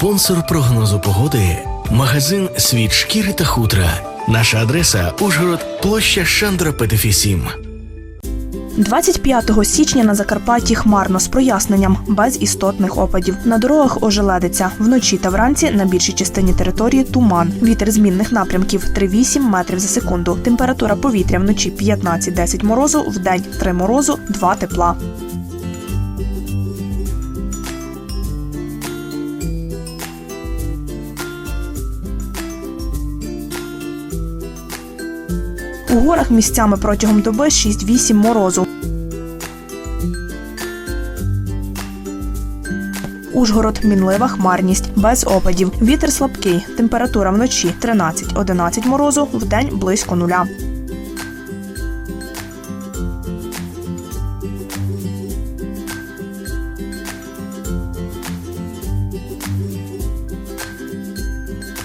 Спонсор прогнозу погоди магазин Світ шкіри та хутра. Наша адреса Ужгород, площа Шандра Петефі 7. 25 січня на Закарпатті хмарно з проясненням, без істотних опадів. На дорогах ожеледиться. Вночі та вранці на більшій частині території туман. Вітер змінних напрямків 3-8 метрів за секунду. Температура повітря вночі 15-10 морозу, вдень 3 морозу, 2 тепла. У горах місцями протягом доби 6-8 морозу. Ужгород мінлива хмарність, без опадів. Вітер слабкий. Температура вночі 13-11 морозу, вдень близько нуля.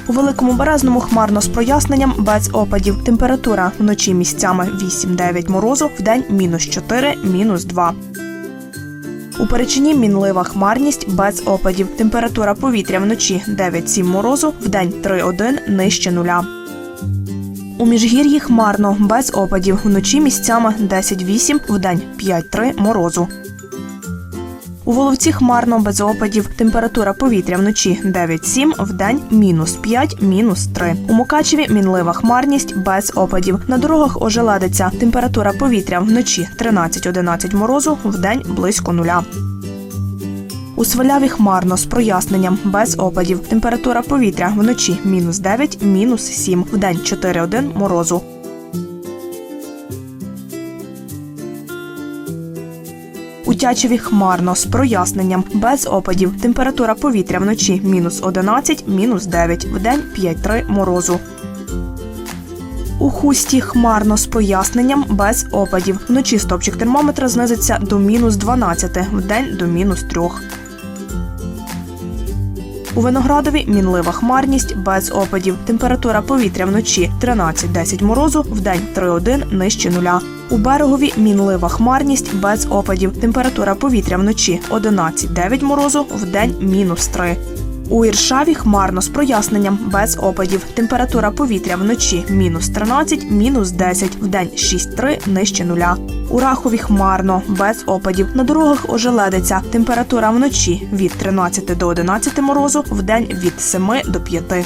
У великому березному хмарно з проясненням без опадів. Температура вночі місцями 8-9 морозу, вдень мінус 4, мінус 2. У Перечині мінлива хмарність без опадів. Температура повітря вночі 9-7 морозу, вдень 3-1 нижче нуля. У міжгір'ї хмарно без опадів. Вночі місцями 10-8, вдень 5-3 морозу. У Воловці хмарно без опадів. Температура повітря вночі 9-7, вдень мінус 5, мінус 3. У Мукачеві мінлива хмарність без опадів. На дорогах ожеледиться. Температура повітря вночі 13-11 морозу, вдень близько нуля. У Сваляві хмарно з проясненням без опадів. Температура повітря вночі мінус 9, мінус 7, вдень 4-1 морозу. У Тячеві хмарно з проясненням, без опадів. Температура повітря вночі мінус 11, мінус 9, вдень 5-3 морозу. У хусті хмарно з проясненням, без опадів. Вночі стопчик термометра знизиться до мінус 12, вдень до мінус 3. У Виноградові мінлива хмарність без опадів. Температура повітря вночі 13-10 морозу, вдень 3-1 нижче нуля. У берегові мінлива хмарність без опадів. Температура повітря вночі 11-9 морозу, вдень мінус 3. У Іршаві хмарно з проясненням без опадів. Температура повітря вночі мінус 13, мінус 10, вдень 6-3 нижче нуля. У Рахові хмарно, без опадів. На дорогах ожеледиться. Температура вночі від 13 до 11 морозу, вдень від 7 до 5.